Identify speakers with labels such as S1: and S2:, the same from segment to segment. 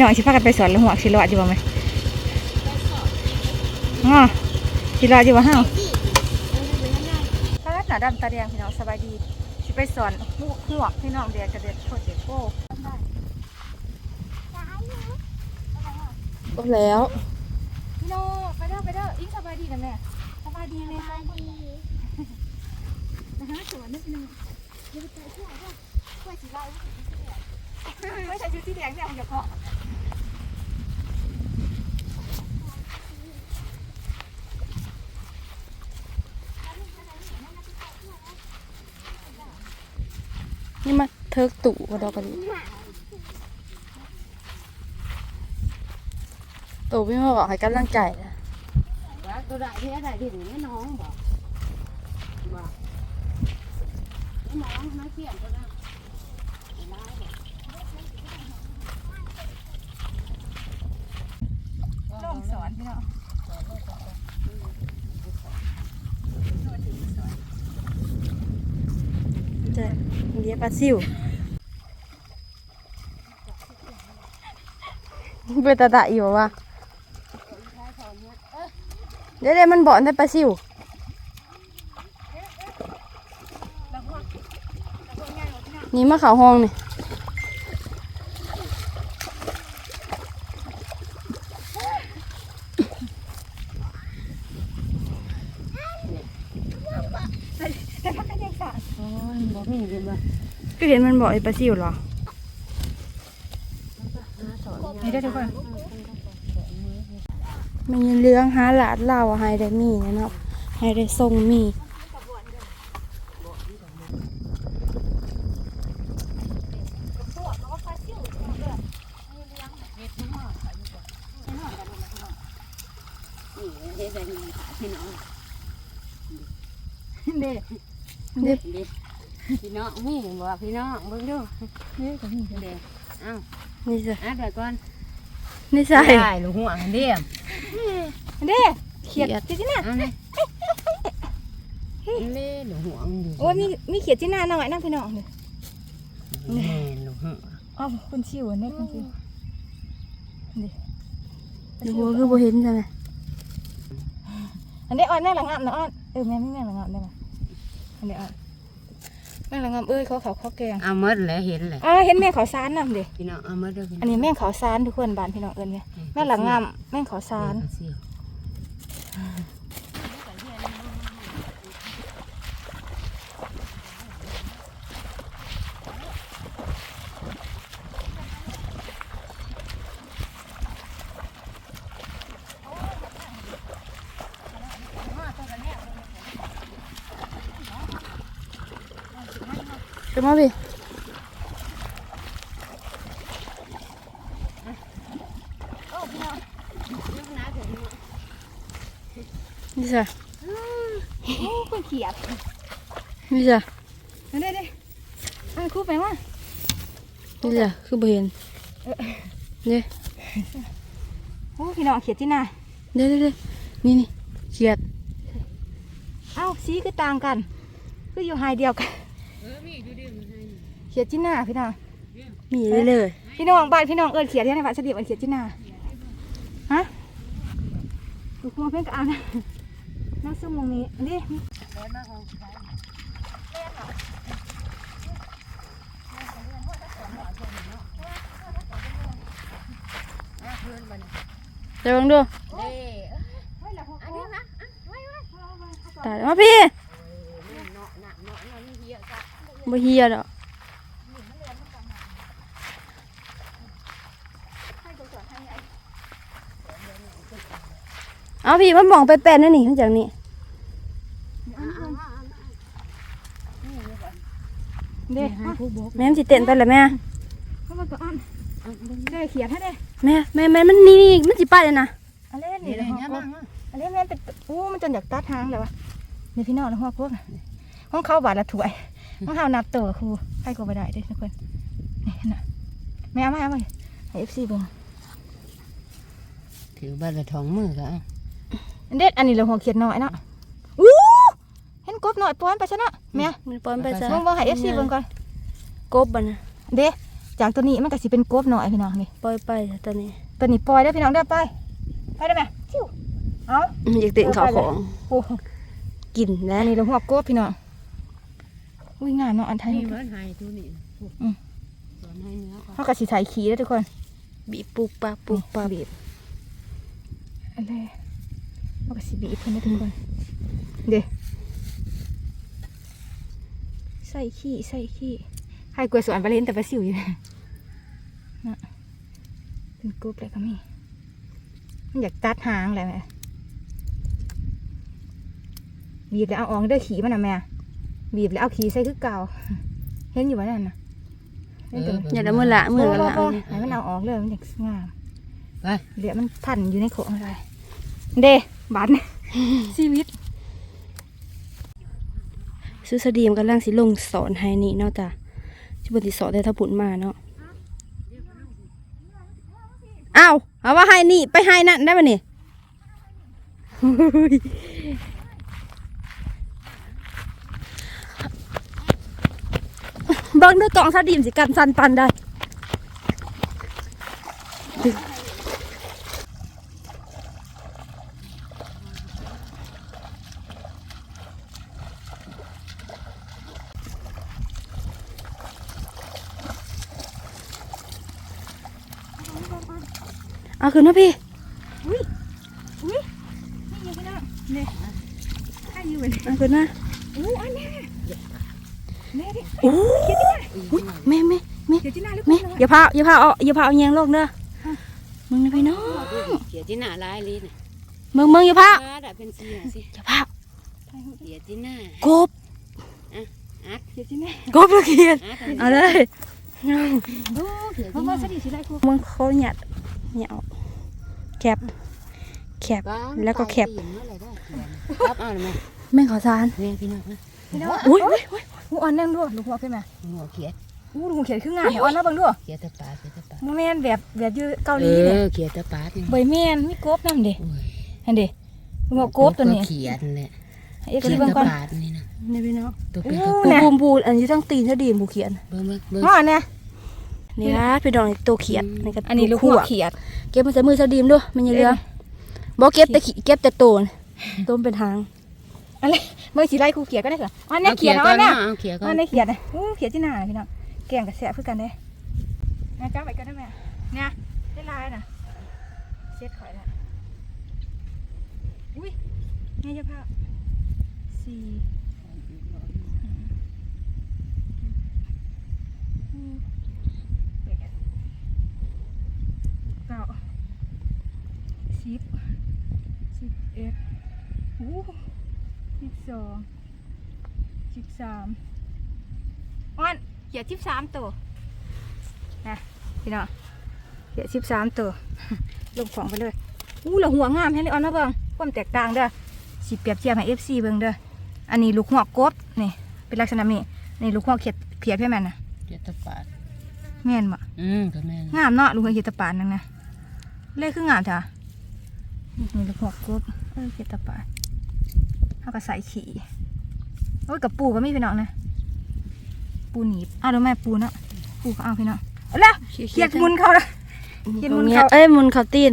S1: พี่น้องสิพากันไปสอนละหัวกสิรอดอยู่บ่ไหมอ๋อสิรอดอยู่บ่ห้าวตาหน้าดำตาแดงพี่น้องสบายดีสิไปสอนหัวหัวกพี่น้องเดียกระเด็ดโคตรเจ็บโก้
S2: ก็แล้ว
S1: พี่น้องไปเด้อไปเด้ออิงสบายดีนะแม่สบายดีไหมคะนะฮะสวนนี่พี่น้องเดี๋ยวไปเจอช่วยด้วยช่วยสิไล่ ไม่ใช่ชุดสีแดงเนี่ยมันจะเกาะ
S2: นี่มาเทิกตู่กระดอกกระดิตู่พี่มาบอกให้กำลังใจนะ
S3: ตัวได้ที่ได้ที่หนูน้องบอกบอกน้องน้องเขียนก็ได้
S1: ลงสอนพี่น้อง
S2: เจะเรียกปลาซิวเป็นตาตะอยู่วะเดี๋ยวๆมันบอกได้ปลาซิวนี่มาเข่าห้องนี่
S1: แต่พักกันยังสอน
S3: โอ้ยบอกมีเลยบ่
S2: ก็เห็นมัน บอกไอ้ปลาซิวเหรอ
S1: นี่ได้อทุกคน
S2: มันยังเลี้ยงหาหลาดเล่าให้ได้มีนะเนาะให้ได้ทรงมี
S3: นี่เฮ็ดได้ยังขาพี่น้อง
S1: เด้
S2: เด็บ
S3: เด็ พี่น้องมีบอกพี่น้องเบิ่งดู
S1: เด้ก็มี
S3: เด็เอ้า
S2: นี่สิ
S3: อะเดี๋ยวก่อน
S2: นี่ใส่
S3: ได้ลูกหัวเดียม
S1: เด้เขียดเขียดที่หน้า
S3: เอาเลยเล่ลูกหัวมันอยู่
S1: โอ้ยมีมีเขียดที่หน้าหน่อยนะพี่น้องนี่
S3: แม่ลูกหัว
S1: อ๋อคุณชิวเนี่ยคุณชิว
S2: ดูหัวคือบ่เห็นใช่ไหม
S1: อันนี้อ่อนแม่ละงามนะอ่อนเออแม่ไม่แม่ละงามได้ไหมอันนี้อ่อน แม่ละงามเอ้ยเขาเขาเขาแกง
S3: เอาหมดแล้วเห็นเลย
S1: อ๋อเห็นแม่เขาซานนำเด้
S3: พี่น้องเอาหมดเด้อพี่น้อง
S1: อันนี้แม่เขาซานทุกคนบ้านพี่น้องเอิญแม่แม่ละงามแม่เขาซาน
S2: ขึ้นมาพี่
S3: ลูกน้าถึง
S2: นี่สิ
S1: โอ้คุณเขียด
S2: นี่สิ
S1: เด้เด้อันคู่ไปว่า
S2: นี่สิคือบ่เห็นเด้
S1: โอ้พี่น้องเขียดที่หน้า
S2: เด้เด้เด้นี่นี่เขียด
S1: เอ้าสีคือต่างกัน คืออยู่ไฮเดียวกัน
S3: เออมีอยู่ดิมันให้
S1: เขียดที่หน้าพี่น้อง
S2: มีเลยเลย
S1: พี่น้องบ้านพี่น้องเอิญเขียดที่ไหนบ้านเฉลี่ยมันเขียดที่หน้าฮะดูคุณเพื่อนก็เอานะนั่งซึ่งมองนี้อันนี้
S3: แล้วมาของใคร
S2: เดี๋ยวลองดู
S3: เด้อันนี้นะ
S2: ตายมาพี่
S3: เนาะหนักเนาะเนาะนี่เยอะจ้ะ
S2: บ่เฮียดอก เอาพี่มันมองไปแปลนนั่นนี่ทั้งจากนี้
S1: เด้
S2: แม่มันสิเต้นไปเลยแม่
S1: ก็อ่อนเด้เขียดให้เด้
S2: แม่แม่แม่มันนี่นี่มันสิไปเลยนะ
S1: อันเล่น
S3: นี่
S1: นี่
S3: เลย
S1: นะ
S3: เนี่ย
S1: ฮะ
S3: บ้าง
S1: อันเล่นแม่เป็นอู้มันจนอยากตัดทางเลยวะนี่พี่น้องนะฮะพวกห้องเข้าบาทละถ้วยห้องเฮานับตัวครูใครก็ไปได้ด้วยทุกคนนี่นะแม่เอามาเอามาให้เอฟซีเบิ่ง
S3: ถือบัตรทองมือก็
S1: อันเด็ดอันนี้เราหัวเขียดน้อยเนาะอู้เห็นกบหน่อยป้อนไปซะเนาะแม่
S2: มันปอนไปซะ
S1: เบิ่งเบิ่งให้เอฟซีเบิ่งก่อน
S2: กบอะนะ
S1: เด้จากตัวนี้มันก็สิเป็นกบหน่อยพี่น้องนี่
S2: ปล่อยไปตอนนี้
S1: ตัวนี้ปล่อยได้อพี่น้องเด้อไปไปได้ไหมชิวเอา
S2: อยากเต็งเขาของ
S1: โอ้
S2: กินแล้
S1: อั
S2: วน
S1: นี้เราหัวกบพี่น้องอุ้ยงามเนาะอันไทย
S3: นี่เบิดให้ตัวนี้สอนให้เนื้อก่อน
S1: เขาก็สิใส่ขี้แล้วทุกคน
S2: บีบปุบปับปุบปับ
S1: บีบอันแรก เขาก็สิบีบเพิ่นนะทุกคน เด้ใส่ขี้ใส่ขี้ให้กล้วยสวนไปเล่นแต่ปลาซิวอยู่นะน่ะเป็นกบเลยก็มีมันอยากตัดหางเลยแม่บีบแล้วเอาออกเด้อขี้มันนะแม่บีบแล้วเอาขี้ใส่คือเก่า เห็นอยู่ว่านั่นนะเห็นตัว
S2: อย่าละมือละมือละ
S1: บ่บ่บ่ให้มันเอาออกเลยมันอยากงาม
S3: ไป
S1: เดี๋ยวมันพันอยู่ในโขงอะไร เด้ บัตรชีวิต
S2: ซื้อสดีมกำลังสิลงสอนให้นี่เนาะจ้ะชิบติสอนแต่ถ้าปุ่นมาเนาะอ้าวเอาว่าให้นี่ไปให้นั่นได้ปะนี่เบิ้งด้วยกล่องสดีมสิกันสันปันได้ เอาขึ้นมาพี่
S1: นี่ยังไม่ได้เนี่ยให้อยู่เลย
S2: เอาขึ้นมา
S1: อู้อันเนี้ยแม่ดิ
S2: โอ้แม่แม่แม่
S1: เดี๋ยวจีน่าลูก
S2: แม่
S1: น้อย
S2: อย่าพาอย่าพาเอาอย่าพาเอาแยงลงเด้อมึงนะพี่น้อง
S3: เขียที่หน้าลายลิ้น
S2: มึงมึงอย่าพา
S3: ฟ้าดับเป็นเสียสิ
S2: อย่าพา
S3: เขียที่หน้าก
S2: บ
S3: อัด
S1: เดี๋ยวจีน่าก
S2: บตะเคียน
S3: อัด
S2: เอาเลย
S1: โอ้เพราะว่าสดีสิไรครู
S2: มึงเขาหยัด เหนียวแคบแคบแล้วก็แคป
S3: ครับเอาเลยไหม
S2: แม่งขอซาน
S3: เนี่ยพี่น้องนะ
S1: พี่น้อง
S2: อุ้ยอุ้ยอุ้ย
S1: หูอ่อนนั่งด้วยลูกหัวขึ้นมา
S3: หัวเขียด
S1: อู้ลูกหัวเขียนขึ้นงานเดี๋ยวอ่อนแล้วเบังด้วย
S3: เขียดตะปาดเขียดตะปาด
S1: โมเมนแบบแบบอยืเกาห
S3: เอ
S1: ลีเนี่ย
S3: อเขียดตะปาดนี่
S1: ใบเมียนมีกบนั่นเด้
S3: โอ้ย
S1: อันเด้ลูกหัวกบตัวนี้
S3: เขียดเนี่ย
S1: เอ็ก
S3: เขีย
S1: ซ์
S3: ด
S1: เบิ่ง
S3: ตะ
S1: ก่อน
S3: ปาดนี่นะ
S2: นี่พี่น้อง
S3: ตัวเป็น
S1: โอ้
S3: ตัว
S2: ปูบูมบูอันนี้ทั้งตีนทั้งดีมบูเขียน
S3: เบิ่งเบิ่งเบิ่ง
S1: ห่อเนี่ย
S2: นี่นะพี่น้องนี่ตัวเขียดนี่ก็
S1: อันนี้ลูกหัวเขียด
S2: เก็บมาใส่มือสดีมด้วยมันอยังเหลือบอกเก็บแต่ขี้เก็บแต่โตนตัวมันเป็นหาง
S1: อะไรเมื่อสีไรครูเขียดก็ได้เหรออันนี้
S3: เอา
S1: เขี
S3: เขี
S1: ย
S3: ย
S1: ด
S3: ด
S1: เอา
S3: ก่อ
S1: อั
S3: น
S1: นเนี้ย
S3: นะเอาเขียดก่อ
S1: อั
S3: น
S1: นนี้เขียดนะอู้เขียดที่หน้าพี่น้องแกงกับแสบคือกันเด้นะจ้าไปกันได้ไหมเนี่ยได้ลายน่ะเช็ดข่อยละอุ้ยไงเจ้าภาพสี่ห้าแปด เก้าสิบสิบเอ็ดอู้สิบสองสิบสามอ้อนเขียดสิบสามตัวนะพี่น้องเขียดสิบสามตัวลงของไปเลยอู้ละหัวงามให้เลยออนมาเบิ่งความแตกต่างเด้อสิเปรียบเทียบให้เอฟซีเบิ่งเด้ออันนี้ลูกหัวกบนี่เป็นลักษณะนี้นี่ลูกหัวเขียดเขียดเพื่อแม่นนะ
S3: เขียดตะปาด
S1: แม่นบ่
S3: อืมก็แม่น
S1: งามเนาะลูกหัวเขียดตะปานนั่นนะ เลขคืองามจ้ะนี่ลูกหัวกบเออเขียดตะปานเขาก็ใส่ขี่โอ้ยกับปูก็มีพี่น้องนะปูหนีบอ้าวแล้วแม่ปูเนาะปูก็เอาพี่น้องเอาละเขียดมุนเขาละเขียดมุนเขา
S2: เอ้ยมุนเขาตีน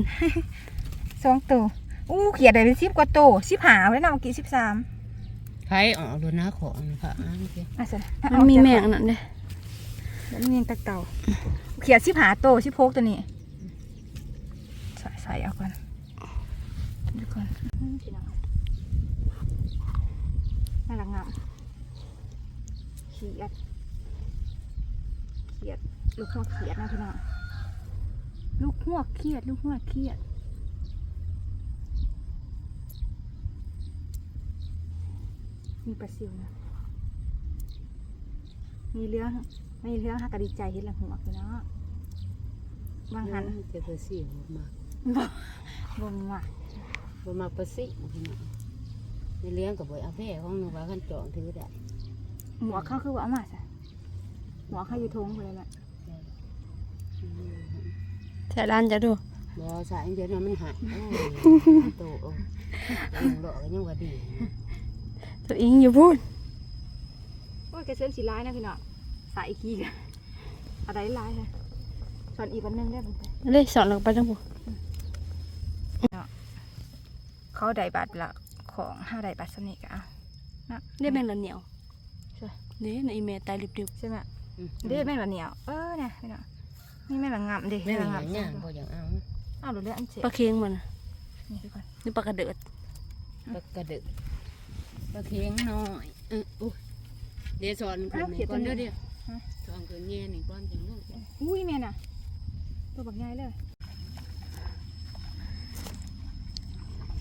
S1: สองตัวอู้เขียดได้เป็นสิบกว่าตัวสิบหาไว้นะเมื่อกี้สิบสาม
S3: ไผออกรถน้าของค่ะอ่าโอเค
S1: อะสิ
S2: มันมีแมงอันนั่นเด้
S1: เดี๋ยวมันมีตะเต่าเขียดสิบหาตัวสิบหกตัวนี้ ใส่ใส่เอาก่อนดูก่อนอืมพี่น้องน่ารักงามเขียดเขียด ลูกหัวเขียดนะพี่น้องลูกหัวเขียด ลูกหัวเขียดมีปลาซิวนะมีเรื่องมีเรื่องฮักกะดีใจเห็นหลังหัวคือเนาะบางหัน
S3: เจะตัวสิบ่มาก
S1: บงว่ะ
S3: บ่มากประสิพี่น้องในเลี้ยงกับบ่เอาแพ้ของหนูว่าคันจองถือได้
S1: หัวเขาคือว่าเอามาซะหัวเขาอยู่ทงเลยแหละ
S2: ใส่ร้านจะดู
S3: บ่สายเดี๋ยวนั้นมันหายโอ้ยโตโอ้ยยังหล่อก็ยังว่าดี
S2: ตัวอิงอยู่พูด
S1: โอ้ยกระเซ็นสีร้ายนะพี่น้องใส่ขี้กันอะไรลายเลยสอนอีกวันหนึงได้บุญไป
S2: เลยสอนลงไปทั้งหมด
S1: เขาได้บาทละของห้าได้บาทสนิทก็เอานะ
S2: ได้แมงละเหนียว
S1: ใช่
S2: นี่ในอีเมลตายริบ
S1: ใช่ไหม
S3: อืม
S1: เด้แม่นแบบเหนียวเออเนี่ยพี่น้องนี่แม่นแบบงามเด้
S3: ไม่
S1: แม่น
S3: มี
S1: แบบงาม
S3: อย่างบ่อย่างเอา
S1: เอาหรือเรื่องอันเจ็บ
S2: ๆปลาเค็งมันน่ะ
S1: นี่ทุกคน
S2: นี่ปลากระเดิด
S3: ปลากระดึกปลาเค็งน้อยเอออุ้ยเดี๋ยวสอนคนนี้ก่อนเด้อเดี๋ยวสอนคนเงี้ยนี่ก่อนจังลูก
S1: อุ้ยแม่น่ะตัวบักใหญ่เลย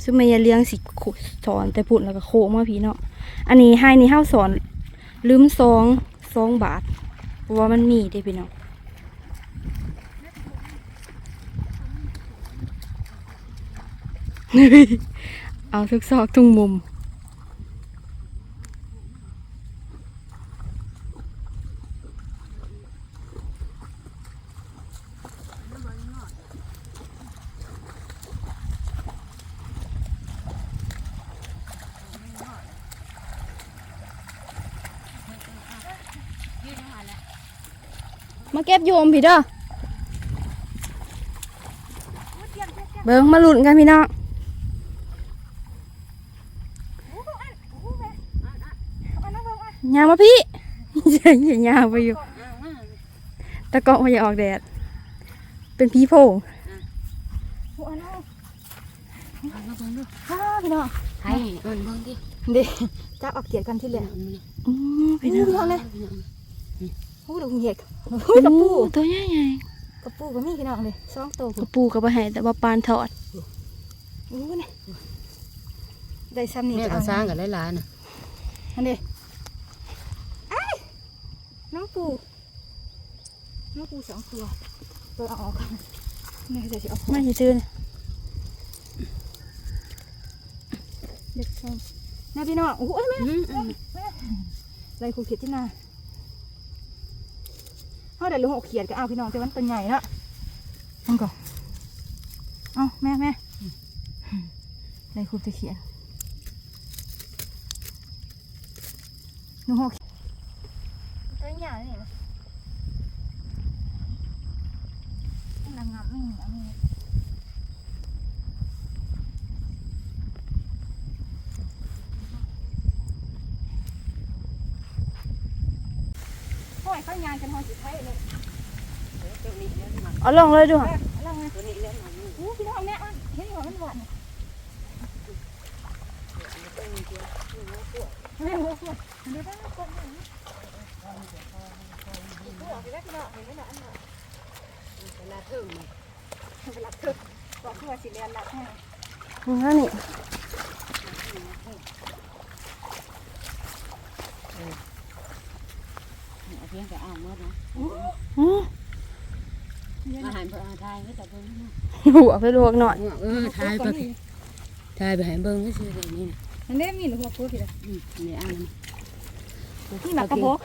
S2: ซึ่งแม่ยาเลี้ยงสิสอนแต่ปุ่นแล้วก็โคเมาพี่เนาะอันนี้ให้นี่เฮาสอนลืมซองซองบาทเพราะว่ามันมีได้พี่น้องเอาทุกซอกทุกมุม มาเก็บโยมพี่เด้อเบิ่งมาลุ้นกันพี่น้องยางมาพี่อย่าอย่ายางไปอยู่ ตะเกาะมาอย่าออกแดด เป็นผีโพง
S1: โอ้อันนั้น
S3: เอามาเบิ่งดู
S1: ฮ่าพี่น้อง
S3: ให้เอิ้นเบิ่งดิ
S1: เด้จับออกเกียดกันที่เหลือ
S3: อันนี้
S2: อืมพี่น้อง
S1: พี่น้องเลย
S3: พี่น้อง
S1: โอ้ดอกเหยียดโอ้ยกระปู
S2: โอ้ตัวใหญ่
S1: กระปูก็มีพี่น้องเลยสองตัว
S2: ๆกระปูกับปลาไหแต่ว่าปานทอด
S1: โอ้ยนี่ได้ซ้ำนี่
S3: แม่
S1: ก็
S3: ก็
S1: เอา
S3: สร้างกันหลายๆน่ะ
S1: อันนี้ไอ้ายน้องปูน้องปูสองตัวตัวเอาออกกันนี่จะสิเอา
S2: ไม่ซื่อๆนะ
S1: เด็กชมนะพี่น้องโอ้ยแม่
S3: อืมอืม
S1: ไรครูเขียดที่นา เขาได้ลูกหกเขียดก็เอาพี่น้องแต่มันตัวใหญ่ละมันก่อนเอาแม่แม่ไรครูจะเขียนลูกหกตัวใหญ่นี่นะนางงามไม่เหนียวนี่โอ้ยเขายานกันหอยสิไทยเลย
S2: เอาลองเลยดูค่ะ
S1: อะไรไง
S3: ตัวนี้เล่นหน่อยนี่
S1: อู้พี่น้องเนี่ยอะเห็นหัวมันหวานเนี่ยไม่รู้ว่าเดี๋ยวได้คนหนึ่งบอกไปแล้วพี่น้องเห็นไหมล่ะอันนั้น
S3: เวลาถึง
S1: เวลาถึกบอกคือว่าสิเรียนหลักให้
S2: นั่นนี่
S3: เอาเพียงแต่อ่านหมดนะ
S2: อือ
S3: อาหารบ่เอาทายก็จะเบิ่งเนาะ
S2: หัวไปลวกหน่อย
S3: เออทายไปทายไปให้เบิ่งซื่อๆเดี๋ยวนี้นะ
S1: อันนี้มีหรือหัวพูดผิดอะ
S3: อืมนี่อ่าน
S1: นี่หมากกระบอก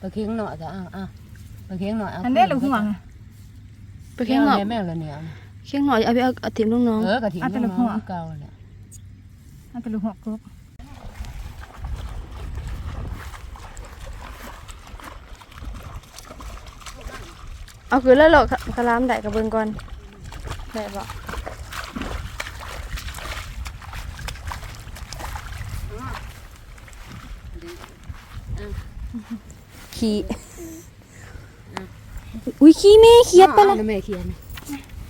S3: ปลาเค็งหน่อยก็เอาเอาปลาเค็งหน่อยเอา
S1: อันนี้หรือหัว
S2: ไปเคียงหน่อย
S3: แม่ละเนี่ย
S2: เคียงหน่อยเอาไปเอาถิ่มน้อง
S3: เออกะถิ่นน้องๆเก่าแหละ
S1: อันเป็นหัวก
S2: บ เอาคือแล้วหรอกคลามได้กับเบิ่งก่อนได้บ่ขี้อุ้ยขี้แม่เขียดไปเลย
S3: แม่เขียน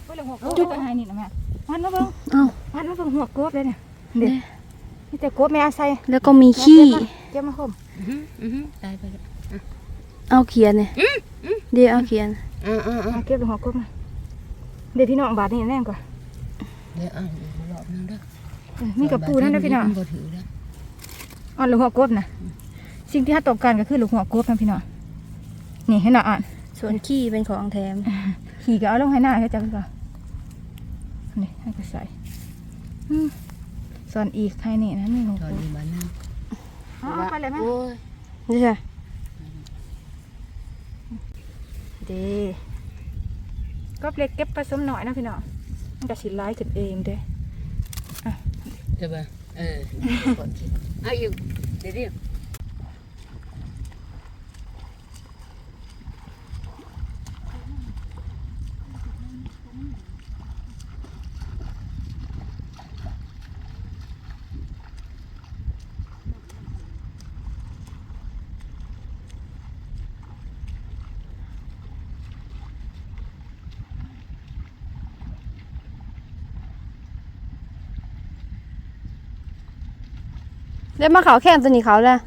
S1: ก็เลยหัวกรุ๊ปจะให้นี่นะแม่วันมาเบิ่ง
S2: เอ้า
S1: วันมาเบิ่งหัวกรุ๊ปเลยเนี่ยเด็กนี่แต่กรุ๊ปแม่อาศัย
S2: แล้วก็มีขี้
S1: เก็บมาคม
S3: อือหืออือหือตายไปแล้ว
S2: เอาเขียนเนี่ยเดี๋ยวเอาเขียน
S3: อ่าอ่าอ่า
S1: เอาเก็บหรือหัวกรุ๊ปมาเดี๋ยวพี่น้องบาทนี่แน่นกว่า
S3: เดี๋ยวอ่านอีกรอบนึงเด้อ
S1: เออมีกระปูนั่นนะพี่น้อง
S3: บ่ถือแล้ว
S1: อ๋อหรือหัวกบนะสิ่งที่ถ้าตกกันก็คือหรือหัวกบนะพี่น้องนี่ให้หน่าอ่าน
S2: ส่วนขี้เป็นของแถม
S1: ขี่ก็เอาลงให้หน้าให้จับไปก่อนนี่ให้ก็ใส่อืมส่วนอีกให้นี่นะนี่หัว
S3: ต
S1: ก
S3: อน
S1: บ
S3: นี้มันนึง
S1: อ๋อเอาไปเลยไหม
S3: โอ้ย
S2: นี่ใช่
S1: เดีก็เล็กเก็บผสมหน่อยนะพี่น้องมันจะสิร้ายขึ้นเองเด้
S3: ใช่ป่ะเอออนคิดเอาอยู่เดี๋ยวดิ
S2: แล้วมาเขาแคมตัวนี้เขาแล้ว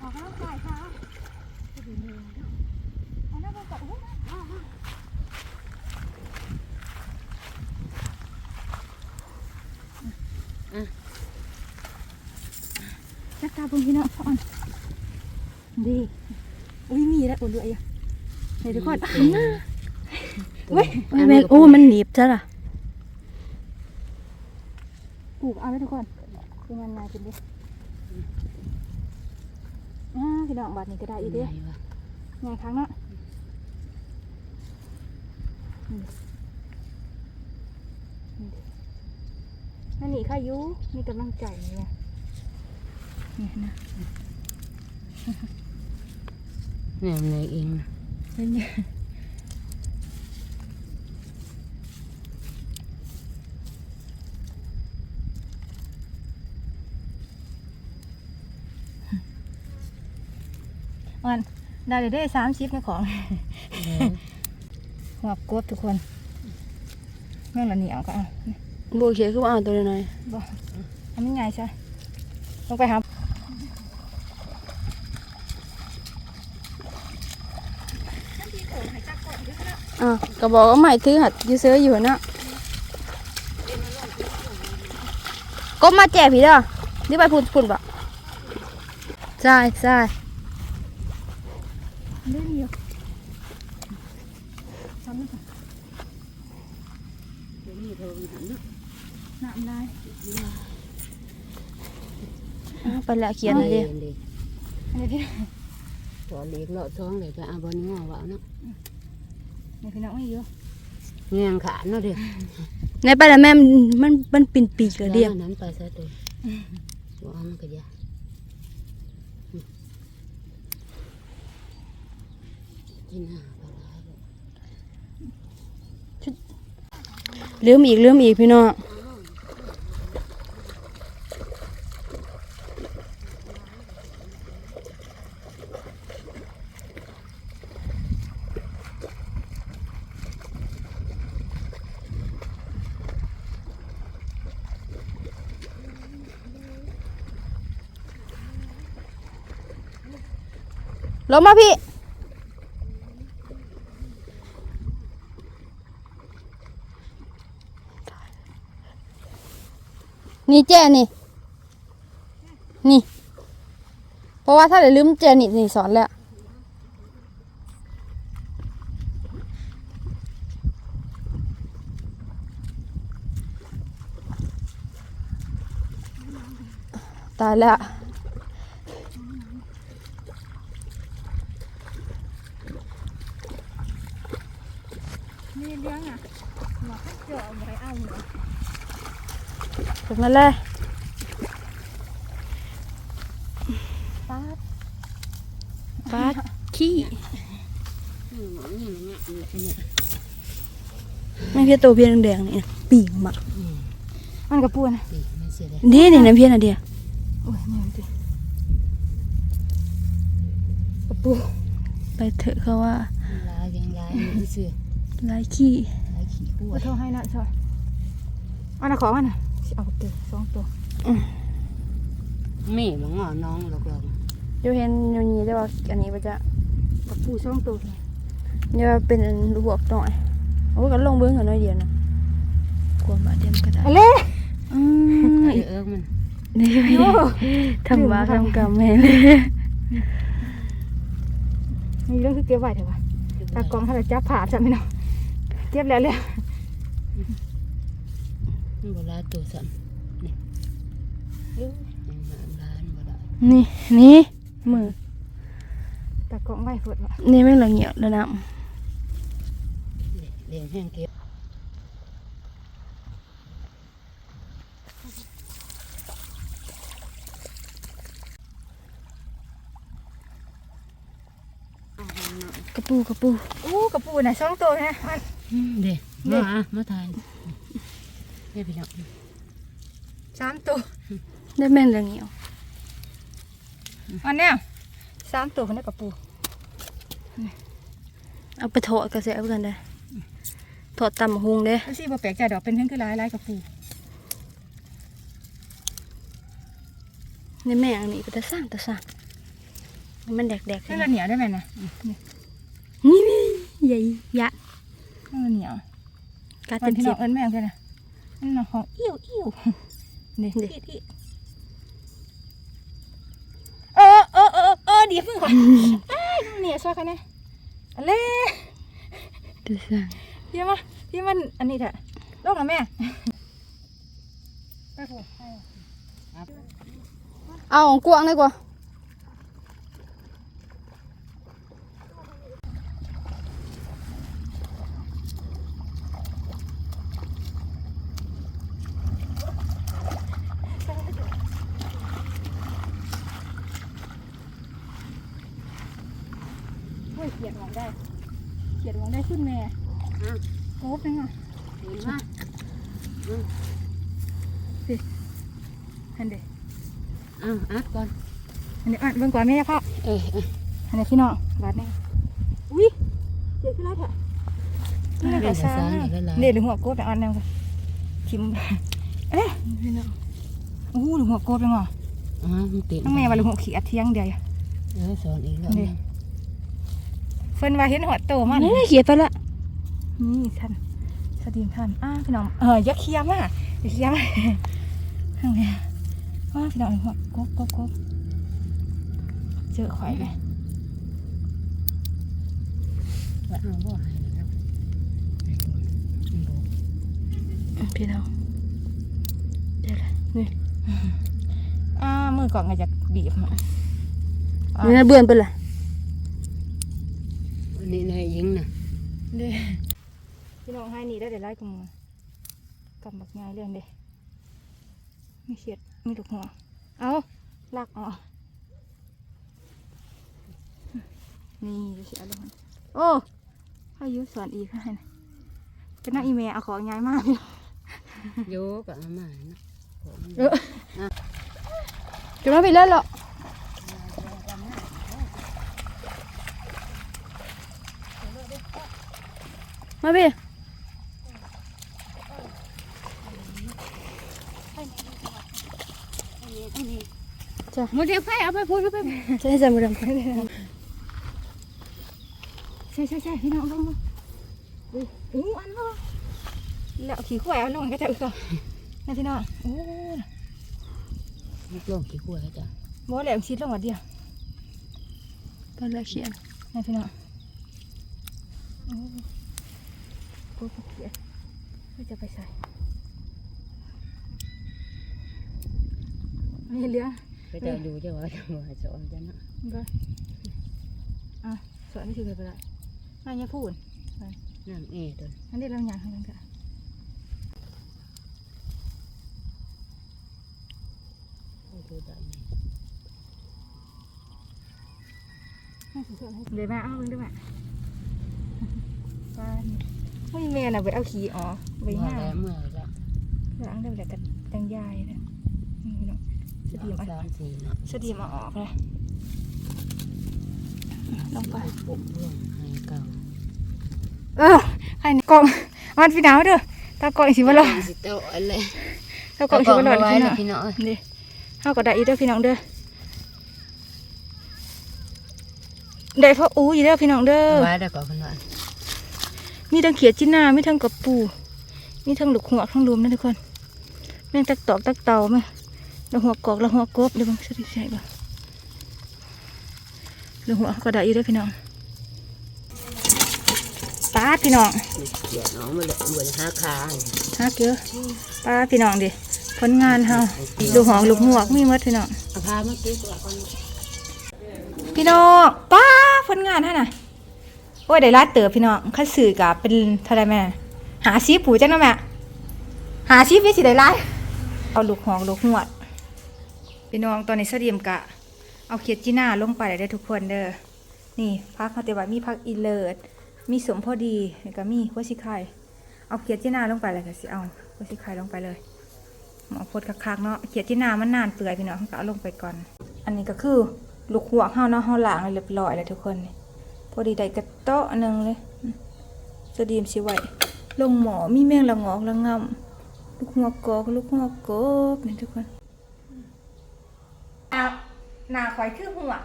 S1: ออกกำลังกายค่ะเอาหน้ามาก่อนอุ้ยเอาเอาจักตาบนพี่น้องพ่อนดีอุ้ยมีแล้วอุ่นด้วยอะ เดี๋ยวทุกคนอะหน้าเว้ย
S2: แม่นโอ้มันหนีบจ้ะล่ะ
S1: ปลูกเอาไว้ทุกคนคือมันนายเป็นดิอ่าพี่น้องบัดนี้ก็ได้อีกเด้ไงครั้งเนาะอืมอืมนั่นนี่ข้ายุมีกำลังใจเนี่ยนี่นะ
S3: เนี่ยมันเลยเองนะ
S1: เป็นไงวันได้เลยได้สามชิปในของหัวกบทุกคนแม่งละเหนียวก็เอา
S2: โบเขียคือว่าเอาตัวน้อย
S1: บ่ทำยังไงใช่ลงไปหา
S2: อะก็บอกว่าใหม่ถือหัดอยูเซอร์อยู่เนาะก้มมาแจกผีเด้อนี่ไปพุ่นพุ่นบ่ใช่ใช่
S1: เรื่องเดียวทำไม่ได้
S3: เดี๋ยวนี้เธอมันหันเนาะ
S1: น้ำได้
S2: อะไปละเขียนเลยดิ
S3: เด็ก
S1: อันนี้พี่
S3: ตัวเล็กเลาะท้องเลยก็เอาบนงอว่าเนาะ
S1: นี่พี่น้องไม่เยอะ
S3: เงียงขาเนาะเด็ก
S2: ในไปแล้วแม่มันมันมันปิ่นปีกเลยเดียว
S3: นั้นไปซะตัวว่ามันก็ยากินหาปลาร้าเลย
S2: ลืมอีกลืมอีกพี่น้อง ลงมาพี่ นี่แจนี่ นี่ เพราะว่าถ้าเดี๋ยวลืมแจนี่นี่สอนแล้วตายแล้ว
S1: นี่เลี้ยงอะหมอข้าเจาะหมอเอาเหรอ
S2: ถึงมาเลย
S1: ป้าด
S2: ปาดขี้
S3: อืมนี่มันเนี่ยเนี่ย
S2: ไม่เพี้ยตัวเพี้ยแดงๆนี่นะปีกหมัก
S1: มันกระปูนะ
S3: ปีกไม่เสียเลย
S2: นี่นี่น้ำเพี้ยน่ะเดียว
S1: โอ้ยนี่มันดิกระปู
S2: ไปเถอะเขาว่า
S3: ลายยังลายมันเสือ
S2: ลายขี้
S3: ลายขี้ขั้ว
S1: ขอโทษให้นะซอยเอาหน้าของมันน่ะสิ เอากระปูสองตัว
S3: แม่มันงอน้องหลอกหลอก
S2: เดี๋ยวเห็นอยู่นี่แต่ว่าอันนี้มันจะ
S1: กระปูสองตัว
S2: เดี๋ยวเป็นลูกบวกหน่อยโอ้ยกันลงเบิ้งกันหน่อยเดียวนะกลัวบาดเดียมก็ได้
S1: อะไร
S2: อืม
S3: เออเออมัน
S2: นี่ไม่
S1: โอ้
S2: ทำบาปทำกรรมแม่เลย
S1: มีเรื่องคือเก็บไว้เถอะวะตากล้องถ้าจะจับผ่าจับไม่เนาะเก็บแล้วเลย
S3: มันโบราณ ตัวสั่นนี่ยังหาร้านบ่ได้
S2: นี่นี่มือ
S1: ตากล้องไว้เปิดวะ
S2: นี่แม่งละเงียบแล้วนะ
S3: เลี้ยงแห้งเก็บ
S2: กระปูกระปู
S1: อู้กระปูน่ะสองตัวนะมัน
S3: เด็กมาอะมาทาน เฮ้ยพี่น้อง
S1: สามตัว
S2: ได้แม่นละเงียบ
S1: อันเนี้ยสามตัวคนได้กับปู
S2: เอาไปทอดกระแสเพื่อนได้ทอดตำหุงเด้
S1: แล้วสิบ่แปลกใจดอกเป็นทั้งคือหลายหลายกับปู
S2: ในแม่อันนี้ก็จะสร้างแต่สร้างมันแดกๆ
S1: ให้เราเหนียวได้ไหมนะ
S2: นี่ใหญ่ยะ
S1: ให้เราเหนียว
S2: กา
S1: ตอ
S2: เต็
S1: น
S2: ม
S1: ที่
S2: เจ็
S1: น้อบงเอิญแม่งเลยนะ นั่นน้องของอิ่วอิ่วนี่
S2: นี่
S1: อีอีเออเออเออเออเดี๋ยวเพิ่งก่อนอ้ายน้องเหนียวช่วยกันนะอะไร
S2: แต่สร้าง
S1: เดี๋ยวมาเดี๋ยวมันอันนี้เถอะลูกนะแม่ไปผูกให้
S2: เอาของกวางเลยกว่า
S1: เฮ้ยเขียดหวัง ได้เขียดหวังได้ขึ้นแม่
S3: อะ
S1: โคบนึงอะ
S3: เห็นไหม
S1: อันเดีย
S3: อะอัดก่อน
S1: อันเดียอะเบิ่งก่อนแม่พ่อ
S3: เออเออ
S1: อันนี้พี่น้องบาทหนึงอุ้ยเดี๋ยวขึ้นแล้วเถอะนี่แหละค่ะซ่าเดี๋ยวหรือหัวโกบแต่อันนึงค่ะทิมเอ๊ะ
S2: พี่น้อง
S1: โอ้โหหรือหัวโกบเป็นไง
S3: อะมันติด
S1: น้องแม่ว่าหรือหัวขี้อัดเทียงเดียวอยู่
S3: เออสอนอีกแล้ว
S1: นี่เฟินว่าเห็นหัวโตมัน
S2: นี่เขียนไปละ
S1: นี่ท่านสวัสดีท่านอ้าพี่น้องเอออยักเคียมอะอย่าเคียมทางไงอ้าพี่น้องหัวโกบโกบโกบเจอข่อยเลย
S3: ว่าเอาบ่ให้แล้ว
S2: พี่น้องเดี๋ยวละนี่
S1: อ้ามือก่อนก็จะบีบมาอ่า
S2: นี่นะเบื่อนไปละ
S3: อั นนี้นายยิงน่ะ
S1: เด้พี่น้องให้นี่ได้เดี๋ยวไล่กับมือกับบักง่ายเรื่องเด้มีเขียดมีลูกหัว เอาลากออกนี่เสียลงมาโอ้พายุสอนอีกให้นะเป็นนักอีเมลเอาของง่ายมากพี่น้อง
S3: โยกกับอาม่านะผม
S1: เออ
S2: จะมาไปเล่นหรอ มาพี่
S3: โมเดลไฟเอาไปพูดเอาไปพูด
S2: จะให้จำมาดำกัน
S1: ใช่ใช่ใช่พี่น้องลงมาอุ้ย ก็จะอึกอะนี่พี่น้องโอ้
S3: ลูกลงกี่ขวดจ้ะ
S1: บ่แหลมชิดลงมาเดียว
S2: ตอนแรกเขียน
S1: นี่พี่น้องโอ้โหเขียดไม่จะไปใส่นี่เลี้ยง
S3: ไปเจ้าอยู่เจ้าว่าจะมาสอนจ้ะนะ
S1: ก็อะสอนนี่ถือไปละนายยังพูด
S3: น้ำเอตัว
S1: อันนี้เราหยางทางนั้นค่ะ
S3: ดูได้ไหม
S1: เดี๋ยวมาเอาเพิ่งได้ไหมป้าน ไม่แม่น่ะไปเอาขี้อ๋อไป
S3: เมื่อ
S1: ง่าย
S3: แล้วเมื่อแล้ว
S1: ล้างได้แต่กันจังยายนะนี่พี่น้องสดีมเอา
S3: สามสี่เนาะ
S1: สดีมเอาออกเลยลงไป
S3: ปุกร่วงให้เก่า
S1: เออใครนี่กล่องมันพี่หนาวเด้อตากล่องสิบ่รอด
S3: สิเต้าอะไร
S1: ตากล่องสิบ่รอด
S3: ไว้
S1: พี่
S3: แล้
S1: น้
S3: ว
S1: อง
S3: พี่น้องเอ้ย
S1: นี่เฮาก็ได้อีเด้อพี่น้องเด้อได้เพราะอู้อีเด้อพี่น้องเด้อ
S3: ไว้แล้วก็คนว่า
S1: มีทั้งเขียดจีน่ามีทั้งกระปู มีทั้งลูกหัวกทั้งรวมนะทุกคน แม่งตักตอกตักเต่าแม่งแล้วหัวกอกแล้วหัวกบเดี๋ยวบังสติใช่ปะแล้วหัวก็ได้อยู่เด้วยพี่น้องปาดพี่น้อง
S3: เขียนน้องมาเลยเหมือนห้าคาง
S1: ฮักเยอะปาดพี่น้องดิผลงานเฮาลูกหอกลูกหัวกมีหมดพี่น้อง
S3: เอาพาเมื่อกี้ตัวคน
S1: พี่น้องป้าผลงานฮะน่ะ โอ้ยได้ลาดเติบพี่น้องคัดสื่อกับเป็นเท่าไรแม่ หาซีปูจังนาะแม่หาชีพวิสิได้ไรเอาลูกหองลูกหวดพี่น้องตอนนี้เสดียมกะ เอาเขียดจีน่าลงไปได้ทุกคนเด้อนี่พักเขาแต่ว่ามีพักอีเลิศมีสมพอดีแล้วก็มีหัวชิไข่เอาเขียดจีน่าลงไปเลยก็สิเอาหัวชิไข่ลงไปเลยหมอพดคักๆเนาะเขียดจีน่ามันนานเปื่อยพี่น้องก็เอาลงไปก่อน อันนี้ก็คือลูกหัวกเฮาเนาะเฮาล้างเรียบร้อยแล้วทุกคนนี่ พอดีได้กระเตาะหนึงเลยอืมสะดีมสิไว้ลงหมอมีแมงละงอกละงำลูกหัวกอกลูกหัวกบนี่ทุกคนอ้าวหน้าข่อยคือหัวก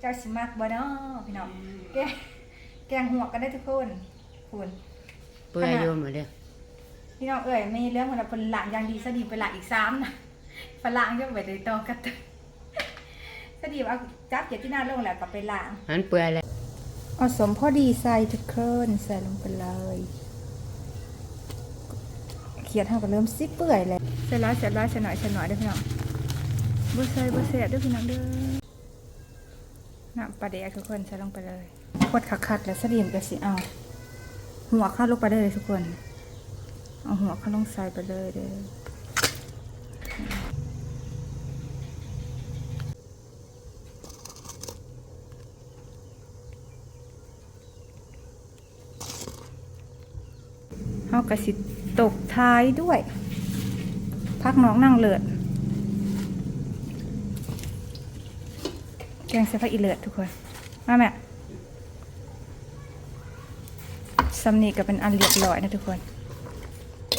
S1: เจ้าสิมักบ่เนาะพี่น้องแกงแกงหัวกกันได้ทุกคนคุณ
S3: เปื่อยโยมมาเด้อ
S1: พี่น้องเอ่ยไม่เรื่องคนละคนหลังอย่างดีสดีไปหลังอีกซ้ำนะฝรั่งยังไปได้ต่อกันตึกสดีว่าจับเกียรติหน้าลงแล้วก็ไปล้าง
S3: มันเปื่อยแล้ว
S1: เอาสมพอดีใส่ทุกคนใส่ลงไปเลยเขียดเท่ากับเริ่มซิเปื่อยเลยเสร็จแล้วเสร็จแล้วเสร็จหน่อยเสร็จหน่อยเด้อพี่น้องบ่ใส่บ่เสียด้อพี่น้องเด้อน้ำปลาแดกทุกคนใส่ลงไปเลยกดคักๆแล้วสดีมก็สิเอาหัวข้าลงไปได้เลยทุกคน เอาหัวข้าลงใส่ไปเลยเด้อ เฮากระสิตกท้ายด้วย พักน้องนั่งเลิศแกงใส่ผักอีเลิศทุกคน มาแม่ซัมนี่ก็เป็นอันเรียบร้อยนะทุกคน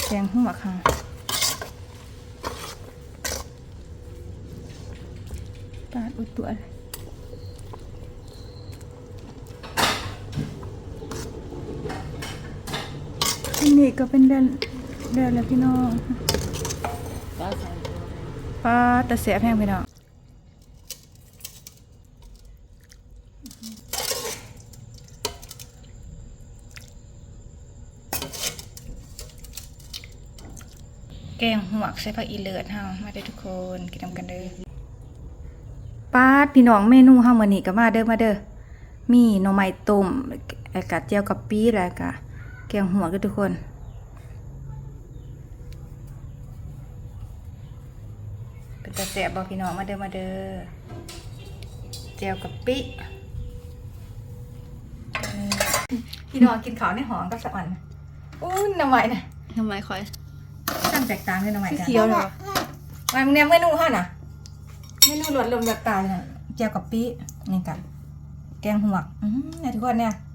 S1: แกงหัวค่ะปาดอุดตัวเลย นนี้ก็เป็นเดือนเดือนแล้วพี่น้องปลาตะเสียแพงพี่น้องแกงหัวกใส่ผักอีเลิศเฮามาได้ทุกคนกินนำกันเด้อปาพี่น้องเมนูเฮามื้อนี้ก็มาเด้อมาเด้อมีหน่อไม้ต้มแล้วก็เจียวกับปีแล้วก็ แกงหัวกเด้อทุกคน เป็นตาแสบบอกพี่น้องมาเด้อมาเด้อเจียวกับปิเออพี่น้องกินข้าวในหอมกับสะอ่อนอู้น้ำไหวนะ
S2: ทำไมคอย
S1: ตั้งแตกต่างเลยน้ำไหวกัน
S2: เคี้ยวเหรอ
S1: มามึงเนี่ยเมนูเฮาน่ะเมนูรสลมแบบตายน่ะเจียวกับปินี่กันแกงหัวกอืมเนี่ยทุกคนเนี่ยอ่าน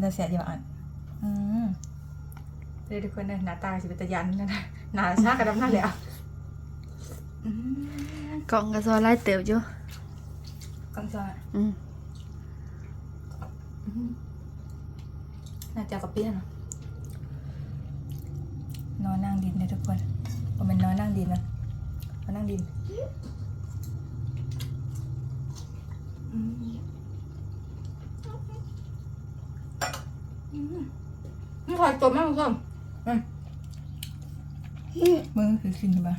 S1: เดี๋ยวเสียเดียวอ่าอืมเดี๋ยวทุกคนเนี่ยหน้าตาสิเป็นตะยันนะนะหน้าชากระดำหน้าเลยอะ
S2: กล่องกระซอไล่เติบอยู่
S1: กังซอย
S2: อืม
S1: น่าจะกับเปี้ยนะนอนนั่งดินเลยทุกคนผมเป็นนอนนั่งดินนะนอนนั่งดินอืมอืม นี่ถอยตัวแม่คุณผู้ชมอืมมือคือขึ้นบ้าง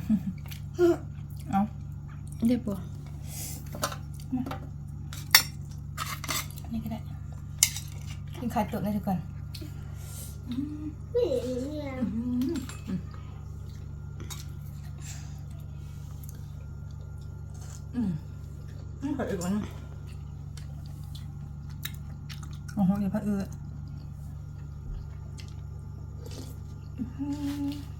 S1: เอา
S2: เรียบร้อย
S1: อันนี้ก็ได้กินไข่ตุ๋นเลยทุกคนอืมอืมอืมอืมไข่อีกวันโอ้โหอย่าพะเอือ อืม